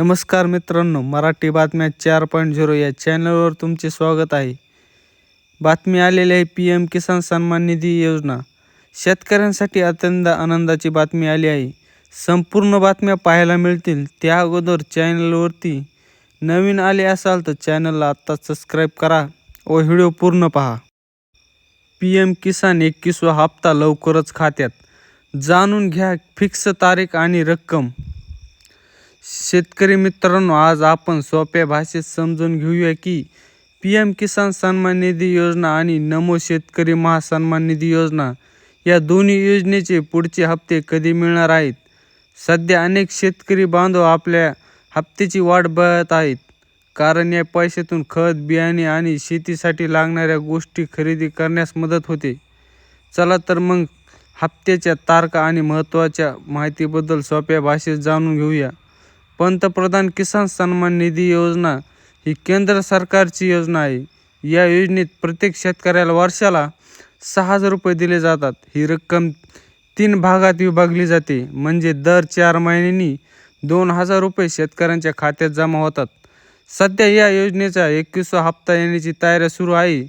नमस्कार मित्रांनो मराठी बातम्या चार पॉईंट झिरो या चॅनलवर तुमचे स्वागत आहे. बातमी आलेली आहे पी एम किसान सन्मान निधी योजना. शेतकऱ्यांसाठी अत्यंत आनंदाची बातमी आली आहे. संपूर्ण बातम्या पाहायला मिळतील. त्या अगोदर चॅनलवरती नवीन आले असाल तर चॅनलला आत्ता सबस्क्राईब करा व व्हिडिओ पूर्ण पहा. पी एम किसान एकवीसवा हप्ता लवकरच खात्यात. जाणून घ्या फिक्स तारीख आणि रक्कम. शेतकरी मित्रांनो आज आपण सोप्या भाषेत समजून घेऊया की पी एम किसान सन्मान निधी योजना आणि नमो शेतकरी महासन्मान निधी योजना या दोन्ही योजनेचे पुढचे हप्ते कधी मिळणार आहेत? सध्या अनेक शेतकरी बांधव आपल्या हप्त्याची वाट बघत आहेत. कारण या पैशातून खत बियाणे आणि शेतीसाठी लागणाऱ्या गोष्टी खरेदी करण्यास मदत होते. चला तर मग हप्त्याच्या तारखा आणि महत्त्वाच्या माहितीबद्दल सोप्या भाषेत जाणून घेऊया. पंतप्रधान किसान सन्मान निधी योजना ही केंद्र सरकारची योजना आहे. या योजनेत प्रत्येक शेतकऱ्याला वर्षाला सहा हजार रुपये दिले जातात. ही रक्कम तीन भागात विभागली जाते. म्हणजे दर चार महिन्यांनी दोन हजार रुपये शेतकऱ्यांच्या खात्यात जमा होतात. सध्या या योजनेचा एकवीसवा हप्ता येण्याची तयारी सुरू आहे.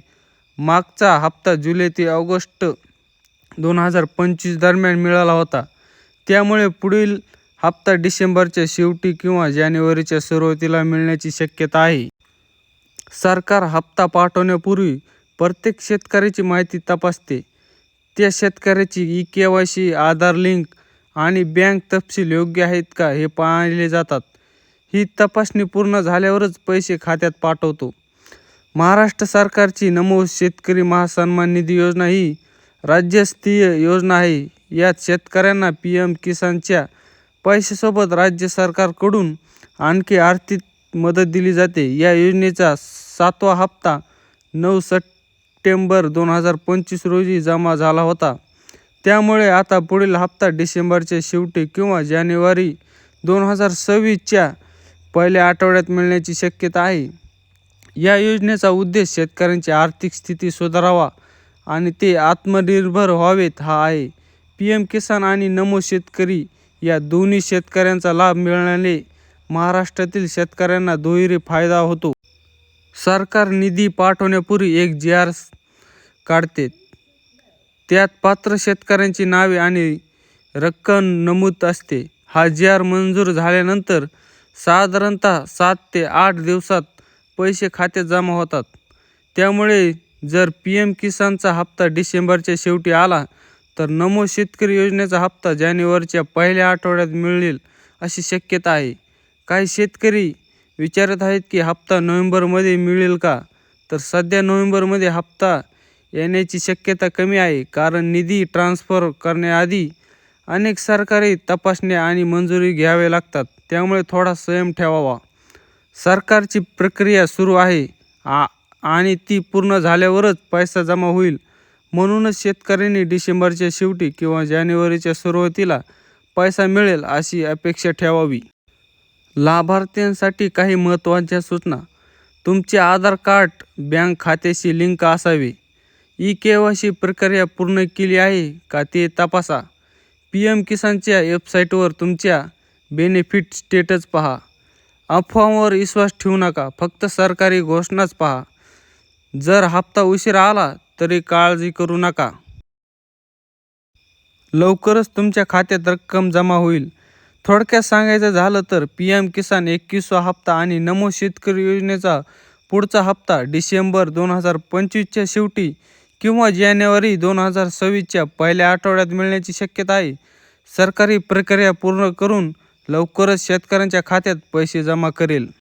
मागचा हप्ता जुलै ते ऑगस्ट दोन हजार पंचवीस दरम्यान मिळाला होता. त्यामुळे पुढील हप्ता डिसेंबरच्या शेवटी किंवा जानेवारीच्या सुरुवातीला मिळण्याची शक्यता आहे. सरकार हप्ता पाठवण्यापूर्वी प्रत्येक शेतकऱ्याची माहिती तपासते. त्या शेतकऱ्याची E K Y C Aadhaar link आणि बँक तपशील योग्य आहेत का हे पाहिले जातात. ही तपासणी पूर्ण झाल्यावरच पैसे खात्यात पाठवतो. महाराष्ट्र सरकारची नमो शेतकरी महासन्मान निधी योजना ही राज्यस्तरीय योजना आहे. यात शेतकऱ्यांना पी एम किसानच्या पैशासोबत राज्य सरकारकडून आणखी आर्थिक मदत दिली जाते. या योजनेचा सातवा हप्ता नऊ सप्टेंबर दोन हजार पंचवीस रोजी जमा झाला होता. त्यामुळे आता पुढील हप्ता डिसेंबरच्या शेवटी किंवा जानेवारी दोन हजार सव्वीसच्या पहिल्या आठवड्यात मिळण्याची शक्यता आहे. या योजनेचा उद्देश शेतकऱ्यांची आर्थिक स्थिती सुधारावा आणि ते आत्मनिर्भर व्हावेत हा आहे. पी एम किसान आणि नमो शेतकरी या दोन्ही शेतकऱ्यांचा लाभ मिळाल्याने महाराष्ट्रातील शेतकऱ्यांना दुहेरी फायदा होतो. सरकार निधी पाठवण्यापूर्वी एक जी आर काढते. त्यात पात्र शेतकऱ्यांची नावे आणि रक्कम नमूद असते. हा जी आर मंजूर झाल्यानंतर साधारणतः सात ते आठ दिवसात पैसे खात्यात जमा होतात. त्यामुळे जर पी एम किसानचा हप्ता डिसेंबरच्या शेवटी आला तर नमो शेतकरी योजनेचा हप्ता जानेवारीच्या पहिल्या आठवड्यात मिळेल अशी शक्यता आहे. काही शेतकरी विचारत आहेत की हप्ता नोव्हेंबरमध्ये मिळेल का? तर सध्या नोव्हेंबरमध्ये हप्ता येण्याची शक्यता कमी आहे कारण निधी ट्रान्स्फर करण्याआधी अनेक सरकारी तपासण्या आणि मंजुरी घ्यावे लागतात. त्यामुळे थोडा संयम ठेवावा. सरकारची प्रक्रिया सुरू आहे आ आणि ती पूर्ण झाल्यावरच पैसा जमा होईल. म्हणूनच शेतकऱ्यांनी डिसेंबरच्या शेवटी किंवा जानेवारीच्या सुरुवातीला पैसा मिळेल अशी अपेक्षा ठेवावी. लाभार्थ्यांसाठी काही महत्त्वाच्या सूचना. तुमचे आधार कार्ड बँक खात्याशी लिंक असावे. ई के वाय सी प्रक्रिया पूर्ण केली आहे का ते तपासा. पी एम किसानच्या वेबसाईटवर तुमच्या बेनिफिट स्टेटस पहा. अफवांवर विश्वास ठेवू नका फक्त सरकारी घोषणाच पहा. जर हप्ता उशीर आला तरी काळजी करू नका. लवकरच तुमच्या खात्यात रक्कम जमा होईल. थोडक्यात सांगायचं झालं तर पी एम किसान एकवीसवा हप्ता आणि नमो शेतकरी योजनेचा पुढचा हप्ता डिसेंबर दोन हजार पंचवीसच्या शेवटी किंवा जानेवारी दोन हजार सव्वीसच्या पहिल्या आठवड्यात मिळण्याची शक्यता आहे. सरकारी प्रक्रिया पूर्ण करून लवकरच शेतकऱ्यांच्या खात्यात पैसे जमा करेल.